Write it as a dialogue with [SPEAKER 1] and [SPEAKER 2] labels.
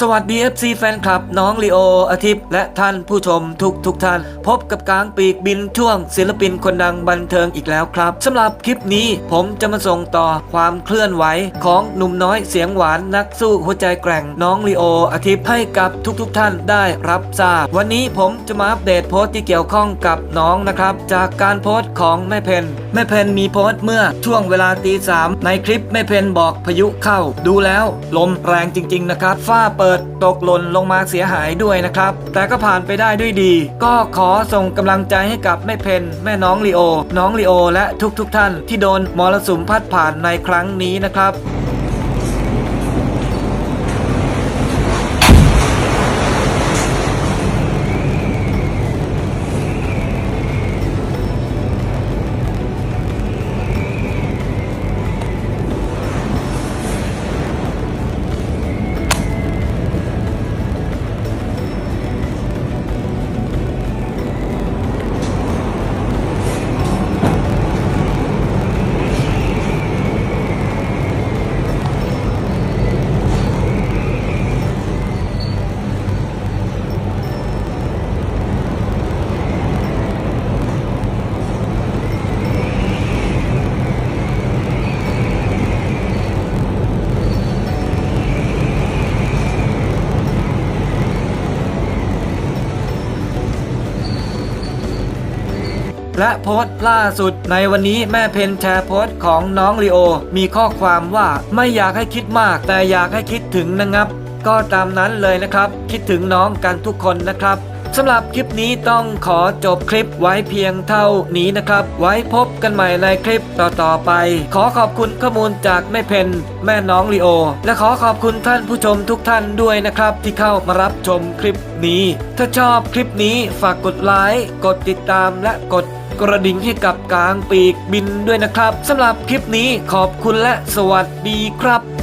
[SPEAKER 1] สวัสดี FC แฟนคลับน้องลีโออาทิตย์ และท่านผู้ชมทุกทุกท่าน พบกับกลางปีกบินช่วงศิลปินคนดังบันเทิงอีกแล้วครับสำหรับคลิปนี้ผมจะมาส่งต่อความเคลื่อนไหวของหนุ่มน้อยเสียงหวานนักสู้หัวใจแกร่งน้องลีโออาทิตย์ให้กับทุกทุกท่านได้รับทราบ วันนี้ผมจะมาอัปเดตโพสต์ที่เกี่ยวข้องกับน้องนะครับจากการโพสต์ของแม่เพนแม่เพนมีโพสต์เมื่อช่วงเวลาตีสามในคลิปแม่เพนบอกพายุเข้า ดูแล้วลมแรงจริง ๆ นะครับฝ้าเปปิดตกหล่นลงมาเสียหายด้วยนะครับ แต่ก็ผ่านไปได้ด้วยดี ก็ขอส่งกำลังใจให้กับแม่เพนแม่น้องลีโอ น้องลีโอ และทุกๆทท่านที่โดนมรสุมพัดผ่านในครั้งนี้นะครับ และโพสต์ล่าสุด ในวันนี้แม่เพนแชร์โพสต์ของน้องลีโอ มีข้อความว่าไม่อยากให้คิดมาก แต่อยากให้คิดถึงนะครับ ก็ตามนั้นเลยนะครับ คิดถึงน้องกันทุกคนนะครับสำหรับคลิปนี้ต้องขอจบคลิปไว้เพียงเท่านี้นะครับ ไว้พบกันใหม่ในคลิปต่อๆไป ขอขอบคุณข้อมูลจากแม่เพนแม่น้องลีโอ และขอขอบคุณท่านผู้ชมทุกท่านด้วยนะครับ ที่เข้ามารับชมคลิปนี้ ถ้าชอบคลิปนี้ฝากกดไลค์กดติดตามและกด กระดิ่งให้กับกลางปีกบินด้วยนะครับสำหรับคลิปนี้ขอบคุณและสวัสดีครับ